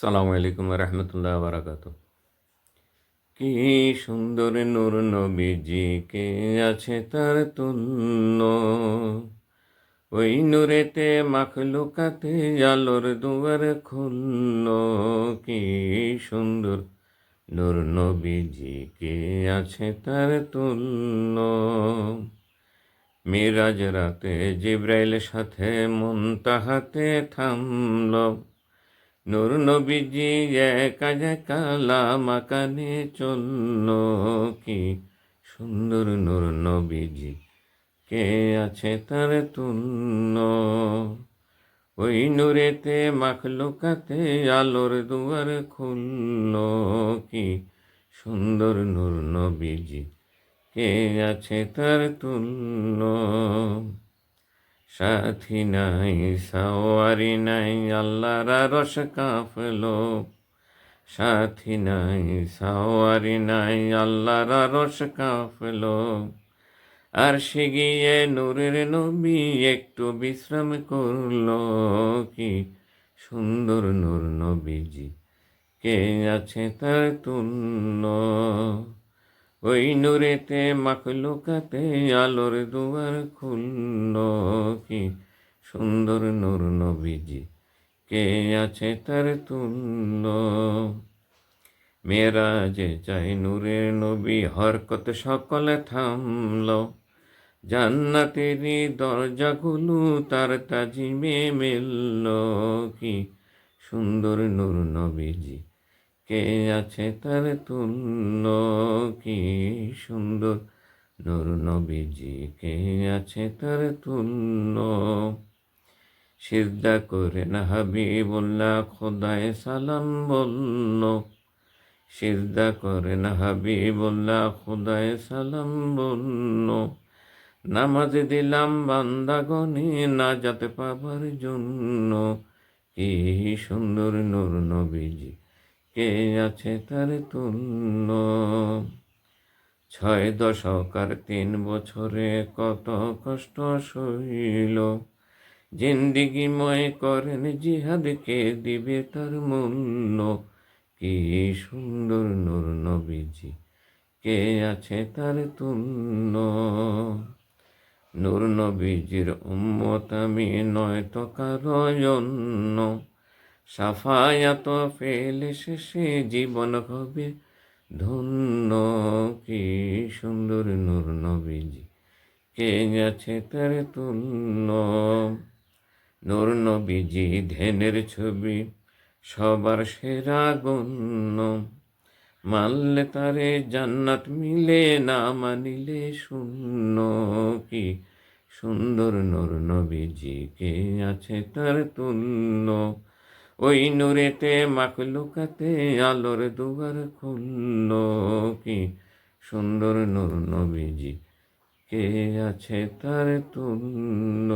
সালামু আলাইকুম রহমতুল্লাহ বারাকাত কি সুন্দর নূর নবীজি কে আছে তার তুল্য? ওই নূরেতে মাখলুকাতে আলোর দুয়ার খুলল। কি সুন্দর নূর নবীজি কে আছে তার তুল্য? মিরাজ রাতে জিব্রাইল সাথে মন তাহাতে থামল। নূর নবীজি একা একা লামাকানে চলল কি সুন্দর নূর নবীজি? কে আছে তার তুল্য? ওই নূরেতে মাখলুকাতে আলোর দুয়ার খুলল কি সুন্দর নূর নবীজি? কে আছে তার তুল্য? সাথী নাই, সাওয়ারি নাই, আল্লাহর রস কাফলো সাথী নাই, সাওয়ারি নাই, আল্লাহর রস কাফলো আর সে গিয়ে নূরের নবী একটু বিশ্রাম করল। কি সুন্দর নূর নবীজি, কে আছে তার তুল্য? ওই নূরেতে মাখলুকাতে আলোর দুয়ার খুলল কি? সুন্দর নূর নবীজি, কে আছে তার তুল্য? মেয়েরা যে চাই নূরের নবী, হরকত সকলে থামল। জান্নাতেরই দরজাগুলো তার তাজিমে মেলল কি? সুন্দর নূর নবীজি কে আছে তার তুল্য? কি সুন্দর। নূর নবীজি, কে আছে তার তুল্য? সিদ্ধা করে না হাবিবুল্লাহ, খোদায় সালাম বলল। সিদ্ধা করে না হাবিবুল্লাহ, খোদায় সালাম বলল। নামাজ দিলাম বান্দাগণে না যাতে পাবার জন্য। কি সুন্দর নূর নবীজি। কে আছে তার তুল্য? ছয় দশক আর তিন বছরে কত কষ্ট সইল? জিন্দিগিময় করেন জিহাদকে দিবে তার মূল্য? কি সুন্দর নূর নবীজি, কে আছে তার তুল্য? নূর নবীজির উম্মত আমি নয় তো কারণ সাফায়াত ফেলে শেষে জীবন হবে ধন্য কি সুন্দর নূর নবীজি। কে গেছে তার তুল্য? নূর নবীজি ধ্যানের ছবি, সবার সেরা গণ্য। মানলে তারে জান্নাত মিলে, না মানিলে শূন্য কি সুন্দর নূর নবীজি। কে আছে তার তুল্য? ওই নূরেতে মাকলুকাতে আলোর দুয়ার খুলল কি সুন্দর নূর নবীজি? কে আছে তার তুল্য?